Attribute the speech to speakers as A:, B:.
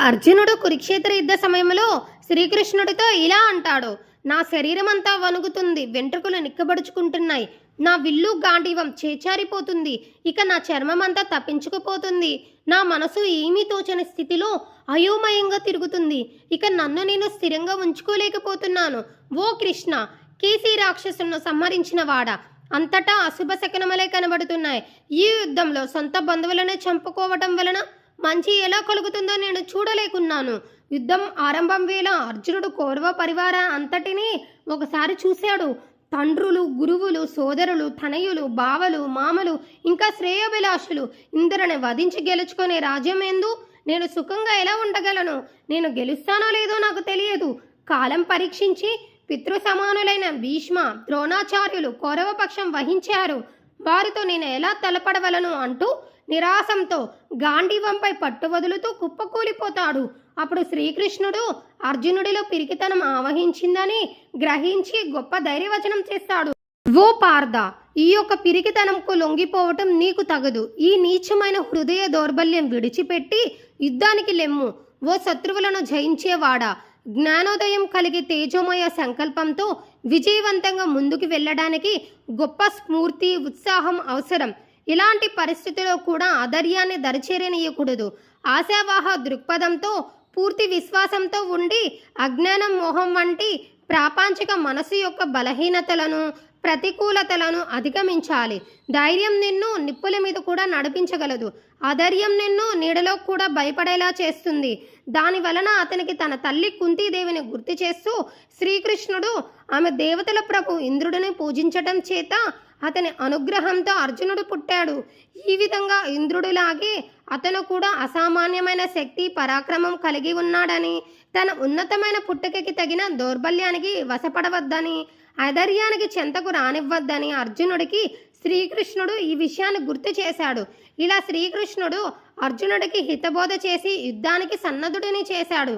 A: అర్జునుడు కురుక్షేత్ర యుద్ధ సమయంలో శ్రీకృష్ణుడితో ఇలా అంటాడు నా శరీరం అంతా వణుకుతుంది వెంట్రుకలు నిక్కబడుచుకుంటున్నాయి నా విల్లు గాంధీవం చేచారిపోతుంది ఇక నా చర్మం అంతా తప్పించుకుపోతుంది నా మనసు ఏమీ తోచని స్థితిలో అయోమయంగా తిరుగుతుంది ఇక నన్ను నేను స్థిరంగా ఉంచుకోలేకపోతున్నాను ఓ కృష్ణ! కేసీ రాక్షసును సంహరించిన వాడా అంతటా అశుభ శకనములే కనబడుతున్నాయి ఈ యుద్ధంలో సొంత బంధువులనే చంపుకోవటం వలన మంచి ఎలా కలుగుతుందో నేను చూడలేకున్నాను. యుద్ధం ఆరంభం వేళ అర్జునుడు కౌరవ పరివార అంతటినీ ఒకసారి చూశాడు. తండ్రులు గురువులు సోదరులు తనయులు బావలు మామలు ఇంకా శ్రేయోభిలాషులు ఇందరిని వధించి గెలుచుకునే రాజ్యం ఏందు నేను సుఖంగా ఎలా ఉండగలను? నేను గెలుస్తానో లేదో నాకు తెలియదు. కాలం పరీక్షించి పితృ సమానులైన భీష్మ ద్రోణాచార్యులు కౌరవపక్షం వహించారు. వారితో నేను ఎలా తలపడవలను అంటూ నిరాశంతో గాంధీవంపై పట్టు వదులుతూ కుప్పకూలిపోతాడు. అప్పుడు శ్రీకృష్ణుడు అర్జునుడిలో పిరికితనం ఆవహించిందని గ్రహించి గొప్ప ధైర్యవచనం చేస్తాడు. ఓ పార్థ ఈ యొక్క పిరికితనంకు లొంగిపోవటం నీకు తగదు. ఈ నీచమైన హృదయ దౌర్బల్యం విడిచిపెట్టి యుద్ధానికి లెమ్ము. ఓ శత్రువులను జయించేవాడా? జ్ఞానోదయం కలిగి తేజోమయ సంకల్పంతో విజయవంతంగా ముందుకు వెళ్ళడానికి గొప్ప స్ఫూర్తి ఉత్సాహం అవసరం. ఇలాంటి పరిస్థితిలో కూడా ఆధర్యాన్ని దరిచేరనీయకూడదు. ఆశావాహ దృక్పథంతో పూర్తి విశ్వాసంతో ఉండి అజ్ఞానం మోహం వంటి ప్రాపంచిక మనసు యొక్క బలహీనతలను ప్రతికూలతలను అధిగమించాలి. ధైర్యం నిన్ను నిప్పుల మీద కూడా నడిపించగలదు. అధైర్యం నిన్ను నీడలో కూడా భయపడేలా చేస్తుంది. దాని వలన అతనికి తన తల్లి కుంతీదేవిని గుర్తు చేస్తూ శ్రీకృష్ణుడు ఆమె దేవతల ప్రభు ఇంద్రుడిని పూజించటం చేత అతని అనుగ్రహంతో అర్జునుడు పుట్టాడు. ఈ విధంగా ఇంద్రుడిలాగే అతను కూడా అసామాన్యమైన శక్తి పరాక్రమం కలిగి ఉన్నాడని తన ఉన్నతమైన పుట్టుకకి తగిన దౌర్బల్యానికి వశపడవద్దని ఐధర్యానికి చెంతకు రానివ్వద్దని అర్జునుడికి శ్రీకృష్ణుడు ఈ విషయాన్ని గుర్తు చేశాడు. ఇలా శ్రీకృష్ణుడు అర్జునుడికి హితబోధ చేసి యుద్ధానికి సన్నద్ధుడిని చేశాడు.